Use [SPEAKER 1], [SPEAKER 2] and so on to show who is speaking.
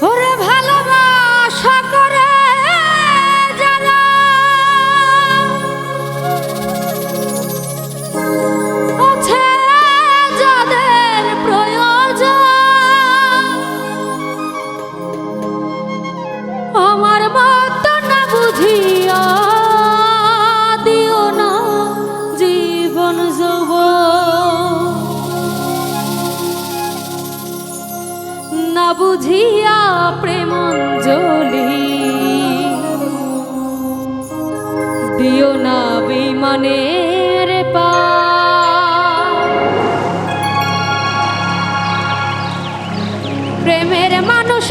[SPEAKER 1] ¡Hurra! বুঝিয়া প্রেমঞ্জলি। দিও না বিমানের প্রেমের মানুষ